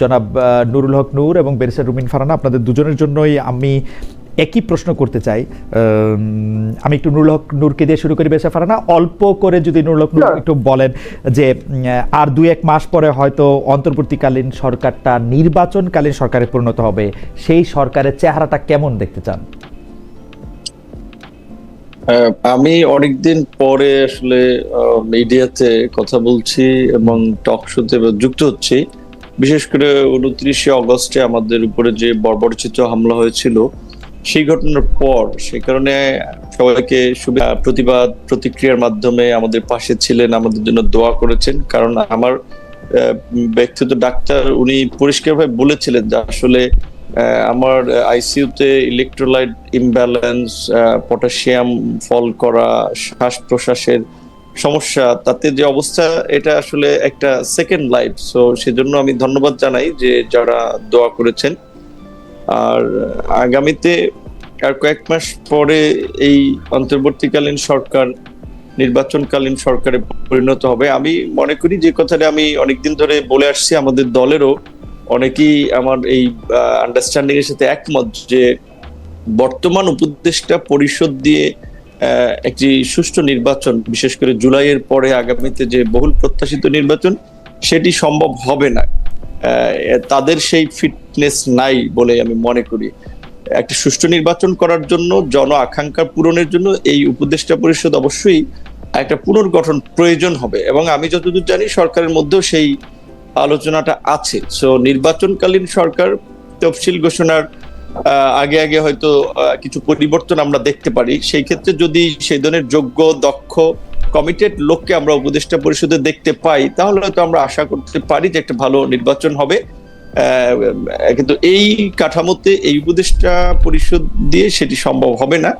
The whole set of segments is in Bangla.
জনাব আহ, নুরুল হক নূর এবং ব্যারিস্টার রুমিন ফারানা আপনাদের দুজনের জন্যই আমি একই প্রশ্ন করতে চাই। আমি একটু নুরুল হক নূরকে দিয়ে শুরু করি ব্যারিস্টার ফারানা। অল্প করে যদি নুরুল হক নূর একটু বলেন যে আর দুই এক মাস পরে হয়তো অন্তর্বর্তীকালীন সরকারটা নির্বাচনকালীন সরকারে পরিণত হবে সেই সরকারের চেহারাটা কেমন দেখতে চান? আহ, আমি অনেকদিন পরে আসলে মিডিয়াতে কথা বলছি এবং টক শোতে যুক্ত হচ্ছি। বিশেষ করে উনত্রিশে অগস্টে আমাদের উপরে যে বর্বরচিত হামলা হয়েছিল, সেই ঘটনার পর সেই কারণে সবাইকে প্রতিবাদ, প্রতিক্রিয়ার মাধ্যমে আমাদের পাশে ছিলেন, আমাদের জন্য দোয়া করেছেন। কারণ আমার ব্যক্তিগত ডাক্তার উনি পরিষ্কারভাবে বলেছিলেন যে আসলে আমার আইসিইউতে ইলেকট্রোলাইট ইমব্যালেন্স পটাশিয়াম ফল করা, শ্বাস প্রশ্বাসের সমস্যা, তাতে যে অবস্থা, এটা আসলে একটা সেকেন্ড লাইফ সো সেজন্য আমি ধন্যবাদ জানাই যে যারা দোয়া করেছেন। আর আগামীতে আর কয়েক মাস পরে এই অন্তর্বর্তীকালীন সরকার, নির্বাচনকালীন সরকারে পরিণত হবে। আমি মনে করি যে কথাটা আমি অনেকদিন ধরে বলে আসছি আমাদের দলেরও। অনেকেই আমার এই আন্ডারস্ট্যান্ডিং এর সাথে একমত যে বর্তমান উপদেষ্টা পরিষদ দিয়ে একটি সুষ্ঠু নির্বাচন, বিশেষ করে জুলাইয়ের পরে আগামীতে যে বহুল প্রত্যাশিত নির্বাচন, সেটি সম্ভব হবে না। তাদের সেই ফিটনেস নাই বলে আমি মনে করি। একটা সুষ্ঠু নির্বাচন করার জন্য, জন আকাঙ্ক্ষা পূরণের জন্য এই উপদেষ্টা পরিষদ অবশ্যই একটা পুনর্গঠন প্রয়োজন হবে এবং আমি যতদূর জানি সরকারের মধ্যেও সেই আলোচনাটা আছে। সো নির্বাচনকালীন সরকার তফসিল ঘোষণার আগে আগে হয়তো কিছু পরিবর্তন আমরা দেখতে পারি। সেই ক্ষেত্রে যদি সেই ধরনের যোগ্য, দক্ষ কমিটেড লোককে আমরা উপদেষ্টা পরিষদে দেখতে পাই, তাহলে হয়তো আমরা আশা করতে পারি যে একটা ভালো নির্বাচন হবে। কিন্তু এই কাঠামোতে এই উপদেষ্টা পরিষদ দিয়ে সেটি সম্ভব হবে না।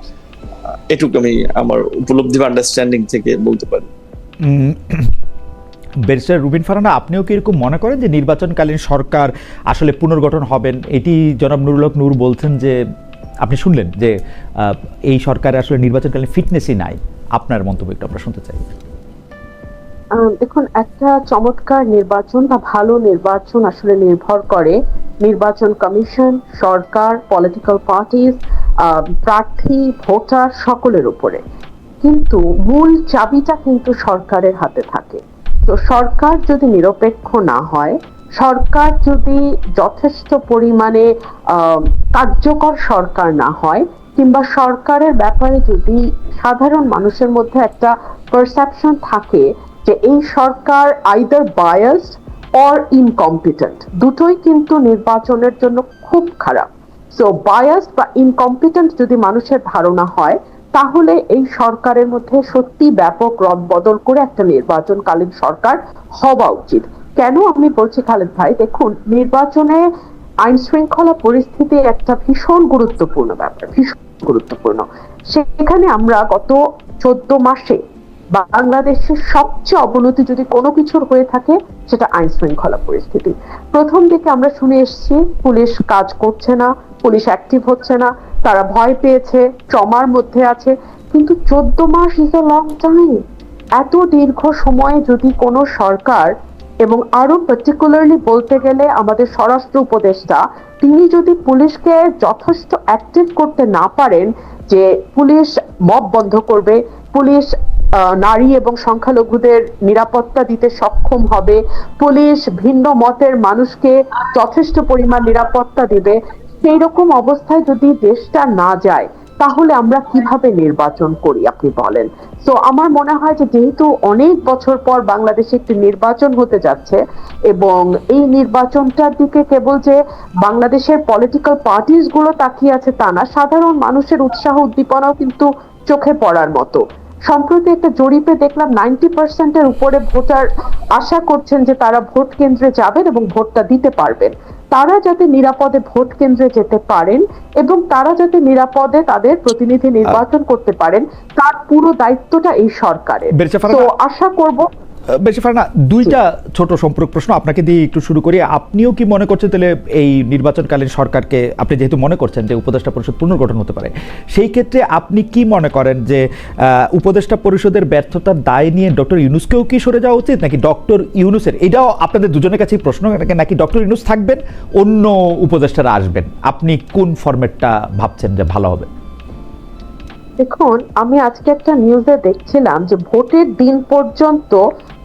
এটুকু আমি আমার উপলব্ধি বা আন্ডারস্ট্যান্ডিং থেকে বলতে পারি। ব্যারিস্টার রুবিন ফারানা, আপনিও কি এরকম মনে করেন যে নির্বাচনকালীন সরকার আসলে পুনর্গঠন হবেন? এটি জনাব নুরুলক নূর বলছেন যে, আপনি শুনলেন যে এই সরকারে আসলে নির্বাচনকালীন ফিটনেসই নাই। আপনার মন্তব্য একটু আমরা শুনতে চাই। দেখুন, একটা চমৎকার নির্বাচন বা ভালো নির্বাচন আসলে নির্ভর করে নির্বাচন কমিশন, সরকার পলিটিক্যাল পার্টিস প্রার্থী, ভোটার সকলের উপরে। কিন্তু মূল চাবিটা কিন্তু সরকারের হাতে থাকে। তো সরকার যদি নিরপেক্ষ না হয়, সরকার যদি যথেষ্ট পরিমাণে কার্যকর সরকার না হয়, কিংবা সরকারের ব্যাপারে যদি সাধারণ মানুষের মধ্যে একটা পারসেপশন থাকে যে এই সরকার আইদার বায়াসড অর ইনকম্পিটেন্ট দুটোই কিন্তু নির্বাচনের জন্য খুব খারাপ। সো বায়াস বা ইনকম্পিটেন্ট যদি মানুষের ধারণা হয় তাহলে এই সরকারের মধ্যে সত্যি ব্যাপক রদ বদল করে একটা নির্বাচনকালীন সরকার হওয়া উচিত। কেন আমি বলছি খালেদ ভাই? দেখুন, নির্বাচনে আইন শৃঙ্খলা পরিস্থিতি একটা ভীষণ গুরুত্বপূর্ণ ব্যাপার, ভীষণ গুরুত্বপূর্ণ। সেখানে আমরা গত চোদ্দ মাসে বাংলাদেশের সবচেয়ে অবনতি যদি কোনো কিছুর হয়ে থাকে, সেটা আইন শৃঙ্খলা পরিস্থিতি। প্রথম দিকে আমরা শুনে এসেছি, পুলিশ কাজ করছে না, পুলিশ অ্যাক্টিভ হচ্ছে না। তারা ভয় পেয়েছে, ট্রমার মধ্যে আছে, কিন্তু চোদ্দ মাস ইজ এ লং টাইম এত দীর্ঘ সময়ে যদি কোনো সরকার, এবং আরও পার্টিকুলারলি বলতে গেলে আমাদের স্বরাষ্ট্র উপদেষ্টা, তিনি যদি পুলিশকে যথেষ্ট অ্যাক্টিভ করতে না পারেন, যে পুলিশ মব বন্ধ করবে, পুলিশ নারী এবং সংখ্যালঘুদের নিরাপত্তা দিতে সক্ষম হবে, পুলিশ ভিন্ন মতের মানুষকে যথেষ্ট পরিমাণ নিরাপত্তা দিবে সেই রকম অবস্থায় যদি দেশটা না যায়, তাহলে আমরা কীভাবে নির্বাচন করি, আপনি বলেন? তো আমার মনে হয় যে যেহেতু অনেক বছর পর বাংলাদেশে একটি নির্বাচন হতে যাচ্ছে, এবং এই নির্বাচনটার দিকে কেবল যে বাংলাদেশের পলিটিক্যাল পার্টিসগুলো তাকিয়ে আছে তা না, সাধারণ মানুষের উৎসাহ উদ্দীপনাও কিন্তু চোখে পড়ার মতো। সম্প্রতি একটা জরিপে দেখলাম নাইনটি পার্সেন্টের উপরে ভোটার আশা করছেন যে তারা ভোট কেন্দ্রে যাবেন এবং ভোটটা দিতে পারবেন। তারা যাতে নিরাপদে ভোট কেন্দ্রে যেতে পারেন এবং তারা যাতে নিরাপদে তাদের প্রতিনিধি নির্বাচন করতে পারেন তার পুরো দায়িত্বটা এই সরকারের। তো আশা করব বেশি ফারনা দুইটা ছোট সম্পর্ক প্রশ্ন আপনাকে দিয়ে একটু শুরু করি। আপনিও কি মনে করছেন তাহলে এই নির্বাচনকালীন সরকারকে, আপনি যেহেতু মনে করছেন যে উপদেষ্টা পরিষদ পুনর্গঠন হতে পারে, সেই ক্ষেত্রে আপনি কি মনে করেন যে উপদেষ্টা পরিষদের ব্যর্থতার দায় নিয়ে ডক্টর ইউনুসকেও কি সরে যাওয়া উচিত, নাকি ডক্টর ইউনুসের? এটাও আপনাদের দুজনের কাছেই প্রশ্ন, নাকি ডক্টর ইউনুস থাকবেন, অন্য উপদেষ্টারা আসবেন? আপনি কোন ফরম্যাটটা ভাবছেন যে ভালো হবে? দেখুন, আমি আজকে একটা নিউজে দেখছিলাম যে ভোটের দিন পর্যন্ত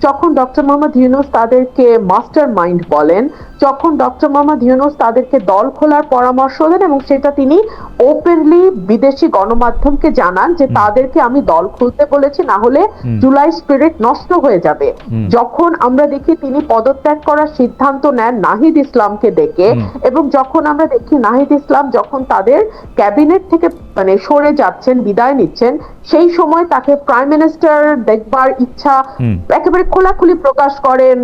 যখন ডক্টর মোহাম্মদ ইউনুস তাদেরকে মাস্টার মাইন্ড বলেন যখন ডক্টর মোহাম্মদ ইউনুস তাদেরকে দল খোলার পরামর্শ দেন এবং সেটা তিনি ওপেনলি বিদেশি গণমাধ্যমকে জানান যে তাদেরকে আমি দল খুলতে বলেছি না হলে জুলাই স্পিরিট নষ্ট হয়ে যাবে। যখন আমরা দেখি তিনি পদত্যাগ করার সিদ্ধান্ত নেন নাহিদ ইসলামকে ডেকে এবং যখন আমরা দেখি নাহিদ ইসলাম যখন তাদের ক্যাবিনেট থেকে মানে সরে যাচ্ছেন বিদায় নিচ্ছেন সেই সময় তাকে প্রাইম মিনিস্টার দেখবার ইচ্ছা একেবারে খোলাখুলি প্রকাশ করেন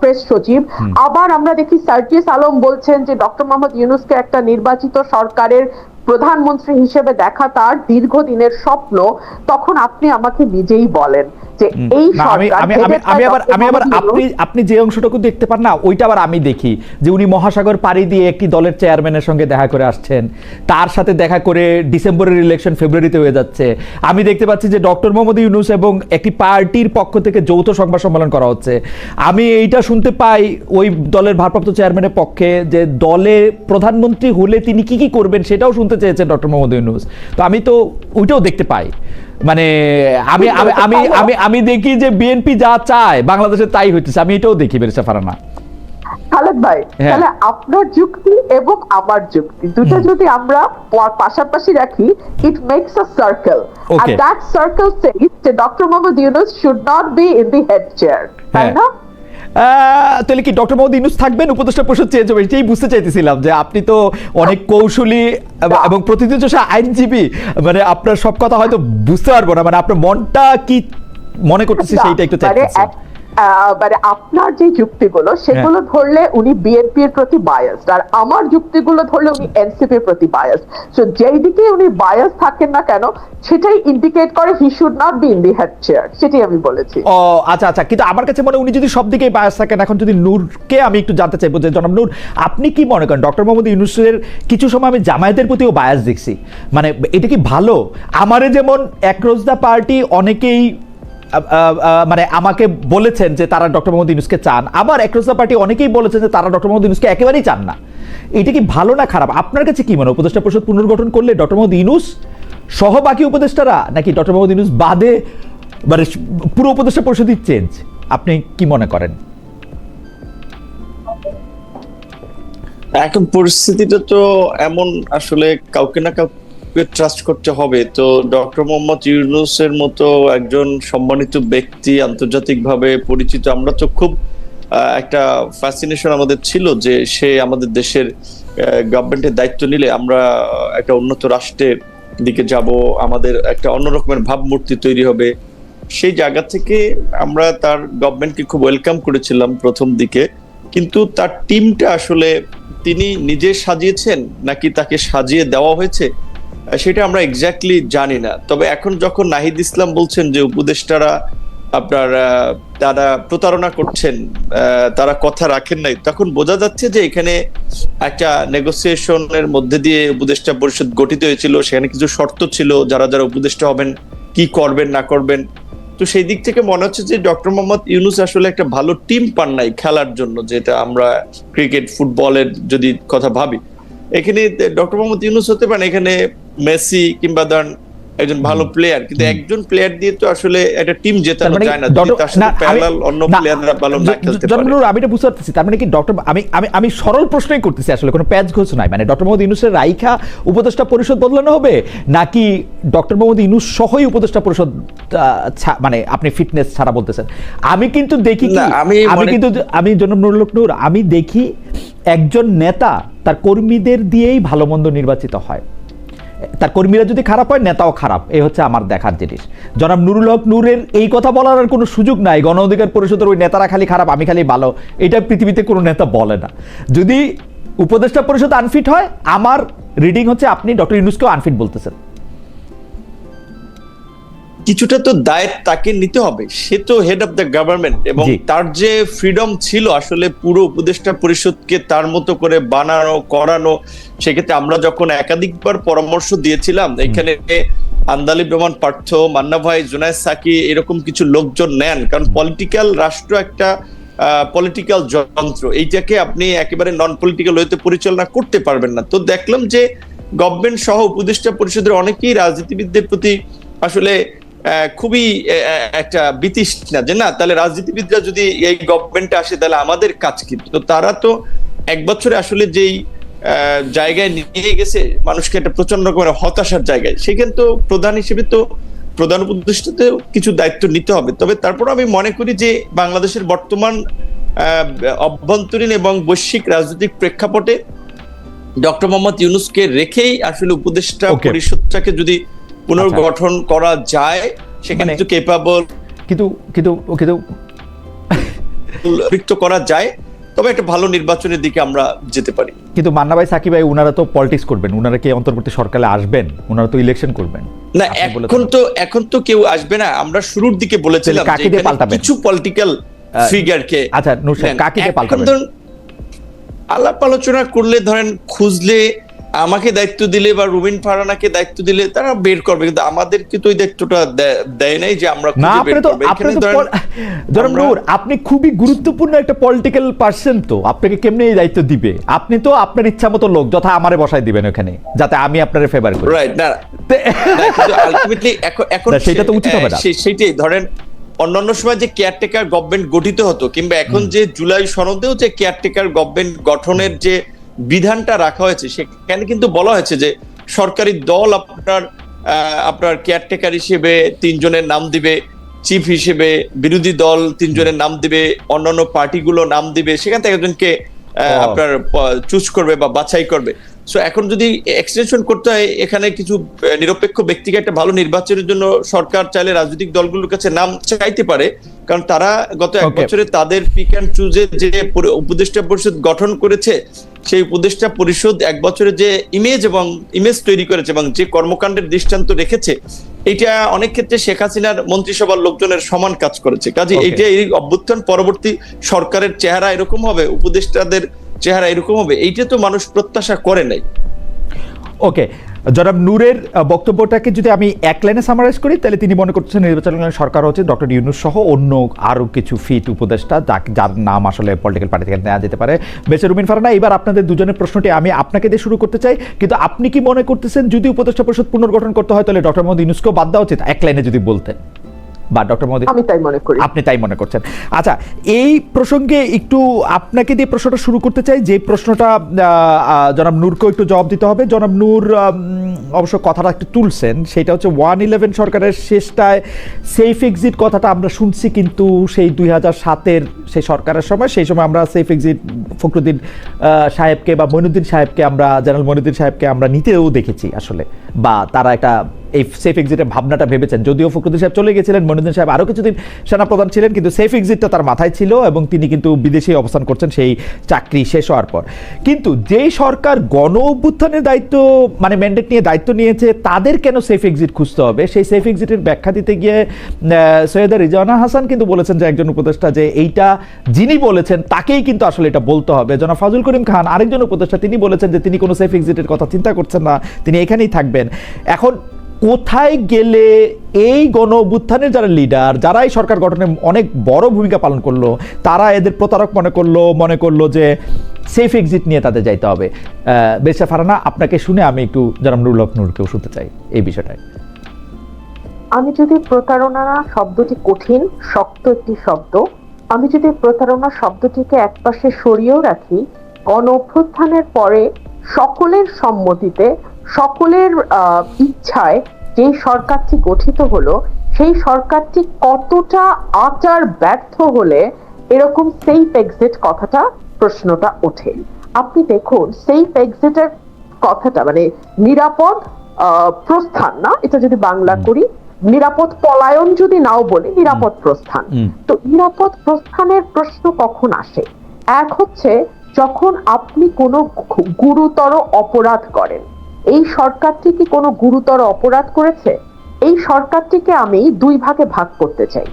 প্রেস সচিব। আবার আমরা দেখি সার্জিস আলম বলছেন যে ডক্টর মোহাম্মদ ইউনুসকে একটা নির্বাচিত সরকারের প্রধানমন্ত্রী হিসেবে দেখা তার দীর্ঘদিনের স্বপ্ন তখন আপনি আমাকে নিজেই বলেন যে এই আমি আবার আমি আবার আপনি আপনি যে অংশটুকু দেখতে পান না ওইটা আবার আমি দেখি যে উনি মহাসাগর পাড়ি দিয়ে একটি দলের চেয়ারম্যানের সঙ্গে দেখা করে আসছেন। তার সাথে দেখা করে ডিসেম্বরের ইলেকশন ফেব্রুয়ারিতে হয়ে যাচ্ছে। আমি দেখতে পাচ্ছি যে ডক্টর মোহাম্মদ ইউনুস এবং একটি পার্টির পক্ষ থেকে যৌথ সংবাদ সম্মেলন করা হচ্ছে। আমি এইটা শুনতে পাই ওই দলের ভারপ্রাপ্ত চেয়ারম্যানের পক্ষে যে দলে প্রধানমন্ত্রী হলে তিনি কি কি করবেন সেটাও শুনতে চেয়েছেন ডক্টর মোহাম্মদ ইউনুস। তো আমি তো ওইটাও দেখতে পাই। মানে আমি আমি আমি আমি দেখি যে বিএনপি যা চায় বাংলাদেশে তাই হইতেছে। আমি এটাও দেখি বেরেসা ফারানা। খালেদ ভাই হ্যাঁ। তাহলে আপনার যুক্তি এবং আমার যুক্তি দুটো যদি আমরা পাশাপাশি রাখি ইট মেক্স আ সার্কেল আর দ্যাট সার্কেল সেজ যে doctor Mohammad Yunus should not be in the head chair তাই হ্যাঁ। না? তাহলে কি ডক্টর মোহাম্মদ ইউনুস থাকবেন? উপদেষ্টা পরিষদ চেঞ্জ হবে এটাই বুঝতে চাইতেছিলাম যে আপনি তো অনেক কৌশলী এবং- প্রতিদিন আইনজীবী মানে আপনার সব কথা হয়তো বুঝতে পারব না মানে আপনার মনটা কি মনে করতেছি সেইটা একটু মানে চাইতেছি। মানে আপনার যে যুক্তিগুলো সেগুলো হ্যাঁ। ধরলে উনি বিএনপির প্রতি বায়াস আর আমার যুক্তিগুলো ধরলে উনি এনসিপির প্রতি বায়াস সো যেই দিকে উনি বায়াস থাকেন না কেন সেটাই ইন্ডিকেট করে he should not be in the head chair সেটাই আমি বলেছি। ও আচ্ছা আচ্ছা কিন্তু আমার কাছে মনে উনি যদি সব দিকেই বায়াস থাকেন এখন যদি নূরকে আমি একটু জানতে চাইব যে জনাব নূর আপনি কি মনে করেন ডক্টর মোহাম্মদ ইউনুসের কিছু সময় আমি জামায়াতের প্রতিও বায়াস দেখছি? মানে এটা কি ভালো? আমারে যেমন একরোজ দ্য পার্টি অনেকেই মানে আমাকে বলেছেন যে তারা ডক্টর মোহাম্মদ ইউনুসকে চান। আবার একরোজ পার্টি অনেকেই বলেছেন যে তারা ডক্টর মোহাম্মদ ইউনুসকে একেবারেই চান না। এটা কি ভালো না খারাপ? আপনার কাছে কি মনে উপদেষ্টা পরিষদ পুনর্গঠন করলে ডক্টর মোহাম্মদ ইউনুস সহ বাকি উপদেষ্টারা নাকি ডক্টর মোহাম্মদ ইউনুস বাদে মানে পুরো উপদেষ্টা পরিষদই চেঞ্জ আপনি কি মনে করেন? এখন পরিস্থিতিটা তো এমন আসলে কাউকে না কাউকে ট্রাস্ট করতে হবে। তো ডক্টর মোহাম্মদ ইউনুসের মতো একজন সম্মানিত ব্যক্তি আন্তর্জাতিকভাবে পরিচিত, আমরা তো খুব একটা ফ্যাসিনেশন আমাদের ছিল যে সে আমাদের দেশের গভর্নমেন্টের দায়িত্ব নিলে আমরা একটা উন্নত রাষ্ট্রের দিকে যাব, আমাদের একটা অন্য রকমের ভাবমূর্তি তৈরি হবে। সেই জায়গা থেকে আমরা তার গভর্নমেন্টকে খুব ওয়েলকাম করেছিলাম প্রথম দিকে। কিন্তু তার টিমটা আসলে তিনি নিজে সাজিয়েছেন নাকি তাকে সাজিয়ে দেওয়া হয়েছে? সেটা আমরা এক্স্যাক্টলি জানি না। তবে এখন যখন নাহিদ ইসলাম বলছেন যে উপদেষ্টারা আপনার তারা প্রতারণা করছেন তারা কথা রাখেন নাই, তখন বোঝা যাচ্ছে যে এখানে একটা নেগোসিয়েশনের মধ্যে দিয়ে উপদেষ্টা পরিষদ গঠিত হয়েছিল, সেখানে কিছু শর্ত ছিল, যারা যারা উপদেষ্টা হবেন, কি করবেন, না করবেন। তো সেই দিক থেকে মনে হচ্ছে যে ডক্টর মোহাম্মদ ইউনুস আসলে একটা ভালো টিম পান নাই খেলার জন্য, যেটা আমরা ক্রিকেট ফুটবলের যদি কথা ভাবি। এখানে ডক্টর মোহাম্মদ ইউনুস হতে পারেন, এখানে মেসি কিংবা ধরেন একজন ভালো প্লেয়ার কিন্তু একজন প্লেয়ার দিয়ে তো আসলে একটা টিম জেতানো মানে যায় না। প্যারালাল অন্য প্লেয়াররা ভালো না খেলতে পারে। আমি এটা বুঝতে পারতেছি। তার মানে কি ডক্টর আমি আমি আমি সরল প্রশ্নই করতেছি আসলে কোনো প্যাচ ঘোষ নাই। মানে ডক্টর মোহাম্মদ ইউনুসের রাইখা উপদেষ্টা পরিষদ বদলানো হবে নাকি ডক্টর মোহাম্মদ ইউনুস সহই উপদেষ্টা পরিষদ মানে আপনি ফিটনেস ছাড়া বলতেছেন? আমি কিন্তু দেখি আমি আমি কিন্তু আমি জনাব নুরুল নূর আমি দেখি একজন নেতা তার কর্মীদের দিয়েই ভালো মন্দ নির্বাচিত হয়। তার কর্মীরা যদি খারাপ হয়, নেতাও খারাপ। এই হচ্ছে আমার দেখার জিনিস। জনাব নুরুল হক নূরের এই কথা বলার আর কোনো সুযোগ নাই। গণ অধিকার পরিষদের ওই নেতারা খালি খারাপ, আমি খালি ভালো। এটা পৃথিবীতে কোনো নেতা বলে না। যদি উপদেষ্টা পরিষদ আনফিট হয়, আমার রিডিং হচ্ছে আপনি ডক্টর ইউনুসকেও আনফিট বলতেছেন। কিছুটা তো দায় তাকে নিতে হবে। সে তো হেড অফ দ্য গভর্নমেন্ট এবং তার যে ফ্রিডম ছিল আসলে পুরো উপদেষ্টা পরিষদকে তার মতো করে বানানো করানো সেক্ষেত্রে আমরা যখন একাধিকবার পরামর্শ দিয়েছিলাম এখানে আন্দালিব রহমান পার্থ মান্না ভাই জুনায়দ সাকি এরকম কিছু লোকজন নেন কারণ পলিটিক্যাল রাষ্ট্র একটা পলিটিক্যাল যন্ত্র। এইটাকে আপনি একেবারে নন পলিটিক্যাল হইতে পরিচালনা করতে পারবেন না। তো দেখলাম যে গভর্নমেন্ট সহ উপদেষ্টা পরিষদের অনেকেই রাজনীতিবিদদের প্রতি আসলে খুবই একটা বিতৃষ্ণা যে না তাহলে রাজনীতিবিদরা যদি এই গভর্নমেন্টে আসে তাহলে আমাদের কাজ কি? তো তারা তো এক বছরে আসলে যেই জায়গায় নিয়ে গেছে মানুষকে একটা প্রচণ্ড রকমের হতাশার জায়গায় সেখানে তো প্রধান হিসেবে তো প্রধান উপদেষ্টাতেও কিছু দায়িত্ব নিতে হবে। তবে তারপর আমি মনে করি যে বাংলাদেশের বর্তমান অভ্যন্তরীণ এবং বৈশ্বিক রাজনৈতিক প্রেক্ষাপটে ডক্টর মোহাম্মদ ইউনুসকে রেখেই আসলে উপদেষ্টা পরিষদটাকে যদি পুনর্গঠন করা যায় সেখানে মানে- তো কেপাবল কিন্তু কিন্তু কিন্তু যুক্ত করা যায় তবে একটা ভালো নির্বাচনের দিকে আমরা যেতে পারি। কিন্তু মান্না ভাই সাকিব ভাই ওনারা তো পলিটিক্স করবেন ওনারা কি অন্তর্বর্তী সরকারে আসবেন? ওনারা তো ইলেকশন করবেন। না এখন তো এখন তো কেউ আসবে না। আমরা শুরুর দিকে বলেছিলাম কাকে যে দিয়ে পাল্টাবেন? কিছু পলিটিক্যাল ফিগারকে আচ্ছা, নূর সাহেব, কাকে দিয়ে পাল্টাবেন? আলাপ আলোচনা করলে ধরেন খুঁজলে আমাকে দায়িত্ব দিলে বা রুবিন ফারানাকে দায়িত্ব দিলে তারা বের করবে কিন্তু আমাদেরকে তো ওই দায়িত্বটা দেয় নাই যে আমরা না বের আপনি তো আপনি তো ধরেন নূর আপনি খুবই গুরুত্বপূর্ণ একটা পলিটিক্যাল পার্সন তো। আপনাকে কেমনে এই দায়িত্ব দিবে? আপনি তো আপনার ইচ্ছা মতো লোক যথা আমারে বসাই দিবেন ওখানে যাতে আমি আপনারে ফেভার করি। রাইট না। ultimately এখন সেটা তো উচিত হবে না। সেটাই ধরেন অন্যান্য সময় যে কেয়ারটেকার গভর্নমেন্ট গঠিত হতো কিংবা এখন যে জুলাই সনদেও যে কেয়ারটেকার গভর্নমেন্ট গঠনের যে বিধানটা রাখা হয়েছে সেখানে কিন্তু বলা হয়েছে যে সরকারি দল আপনার আপনার কেয়ারটেকার হিসেবে তিনজনের নাম দিবে চিফ হিসেবে বিরোধী দল তিনজনের নাম দিবে অন্যান্য পার্টিগুলো নাম দিবে সেখান থেকে একজনকে আপনার চুজ করবে বা বাছাই করবে। সো এখন যদি এক্সটেনশন করতে হয় এখানে কিছু নিরপেক্ষ ব্যক্তিকে একটা ভালো নির্বাচনের জন্য সরকার চাইলে রাজনৈতিক দলগুলোর কাছে নাম চাইতে পারে কারণ তারা গত এক বছরে তাদের পিক অ্যান্ড চুজে যে উপদেষ্টা পরিষদ গঠন করেছে সেই উপদেষ্টা পরিষদ এক বছরে যে ইমেজ এবং ইমেজ তৈরি করেছে এবং যে কর্মকাণ্ডের দৃষ্টান্ত রেখেছে এটা অনেক ক্ষেত্রে শেখ হাসিনার মন্ত্রিসভার লোকজনের সমান কাজ করেছে কাজে. এইটা এই অভ্যুত্থান পরবর্তী সরকারের চেহারা এরকম হবে উপদেষ্টাদের চেহারা এরকম হবে এইটা তো মানুষ প্রত্যাশা করে নাই ওকে জনাব নূরের বক্তব্যটাকে যদি আমি এক লাইনে সামারাইজ করি, তাহলে তিনি মনে করছেন নির্বাচন সরকার হচ্ছে ডক্টর ইউনুস সহ অন্য আরও কিছু ফিট উপদেষ্টা যার নাম আসলে পলিটিক্যাল পার্টি থেকে নেওয়া যেতে পারে। বেসে রুমিন ফারানা, এবার আপনাদের দুজনের প্রশ্নটি আমি আপনাকে দিয়ে শুরু করতে চাই। কিন্তু আপনি কি মনে করতেছেন যদি উপদেষ্টা পরিষদ পুনর্গঠন করতে হয়, তাহলে ডক্টর মোহাম্মদ ইউনুসকেও বাদ দেওয়া উচিত, এক লাইনে যদি বলতেন? বা ডক্টর মোহাম্মদ আমি তাই মনে করি। আপনি তাই মনে করছেন। আচ্ছা এই প্রসঙ্গে একটু আপনাকে দিয়ে প্রশ্নটা শুরু করতে চাই। যে প্রশ্নটা জনাব নূরকেও একটু জবাব দিতে হবে। জনাব নূর অবশ্য কথাটা একটু তুলছেন। সেটা হচ্ছে ওয়ান ইলেভেন সরকারের শেষটায় সেফ এক্সিট কথাটা আমরা শুনছি কিন্তু সেই দুই হাজার সাতের সেই সরকারের সময় সেই সময় আমরা সেফ এক্সিট ফখরুদ্দিন সাহেবকে বা মইনুদ্দিন সাহেবকে আমরা জেনারেল মইনুদ্দিন সাহেবকে আমরা নিতেও দেখেছি আসলে। বা তারা একটা এই সেফ এক্সিটের ভাবনাটা ভেবেছেন। যদিও ফখরুদ্দিন সাহেব চলে গেছিলেন মনিরুদ্দিন সাহেব আরও কিছুদিন সেনাপ্রধান ছিলেন, কিন্তু সেফ এক্সিটটা তার মাথায় ছিল এবং তিনি কিন্তু বিদেশে অবস্থান করছেন, সেই চাকরি শেষ হওয়ার পর। কিন্তু যেই সরকার গণ অভ্যুত্থানের দায়িত্ব মানে ম্যান্ডেট নিয়ে দায়িত্ব নিয়েছে, তাদের কেন সেফ এক্সিট খুঁজতে হবে? সেই সেফ এক্সিটের ব্যাখ্যা দিতে গিয়ে সৈয়দা রিজানা হাসান কিন্তু বলেছেন যে একজন উপদেষ্টা যে এইটা যিনি বলেছেন, তাকেই কিন্তু আসলে এটা বলতে হবে। জনাব ফাজুল করিম খান, আরেকজন উপদেষ্টা, তিনি বলেছেন যে তিনি কোনো সেফ এক্সিটের কথা চিন্তা করছেন না, তিনি এখানেই থাকবেন। এখন কোথায় গেলে এই গণ অভ্যুত্থানের যারা লিডার যারা এই সরকার গঠনে অনেক বড় ভূমিকা পালন করল, তারা এদের প্রতারক মনে করল মনে করল যে সেফ এক্সিট নিয়ে তাদের যাইতে হবে। বেশা ফারানা, আপনাকে শুনে আমি একটু যারা নুরুল নূরকেও শুনতে চাই এই বিষয়টায়। আমি যদি প্রতারণা শব্দটি কঠিন, শক্ত একটি শব্দ, আমি যদি প্রতারণা শব্দটিকে একপাশে সরিয়েও রাখি, গণ অভ্যুত্থানের পরে সকলের সম্মতিতে সকলের আহ, ইচ্ছায় যে সরকারটি গঠিত হলো সেই সরকারটি কতটা আচার ব্যর্থ হলে এরকম সেফ এক্সিট কথাটা প্রশ্নটা ওঠে। আপনি দেখুন সেফ এক্সিটের কথাটা মানে নিরাপদ প্রস্থান না এটা যদি বাংলা করি নিরাপদ পলায়ন যদি নাও বলি নিরাপদ প্রস্থান। তো নিরাপদ প্রস্থানের প্রশ্ন কখন আসে? এক হচ্ছে যখন আপনি কোনো গুরুতর অপরাধ করেন এই সরকারটি কি কোনো গুরুতর অপরাধ করেছে? এই সরকারটিকে আমি দুই ভাগে ভাগ করতে চাই।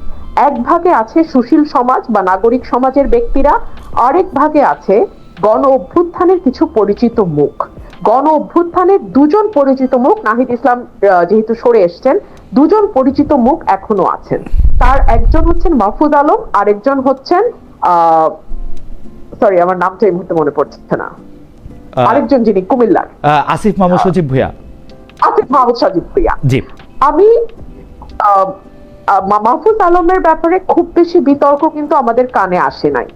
এক ভাগে আছে সুশীল সমাজ বা নাগরিক সমাজের ব্যক্তিরা, আরেক ভাগে আছে গণ অভ্যুত্থানের কিছু পরিচিত মুখ। গণ অভ্যুত্থানের দুজন পরিচিত মুখ, নাহিদ ইসলাম যেহেতু সরে এসছেন, দুজন পরিচিত মুখ এখনও আছেন। তার একজন হচ্ছেন মাহফুদ আলম, আরেকজন হচ্ছেন সরি আমার নামটা এই মুহূর্তে মনে পড়ছে না। আরেকজন যিনি কুমিল্লার। আসিফ মাহমুদ সজীব ভুয়া আসিফ মাহমুদ সজীব ভুইয়া। জি। আমি মাহফুজ আলমের ব্যাপারে খুব বেশি বিতর্ক কিন্তু আমাদের কানে আসে নাই।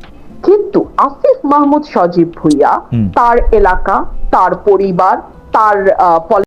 কিন্তু আসিফ মাহমুদ সজীব ভুইয়া তার এলাকা তার পরিবার তার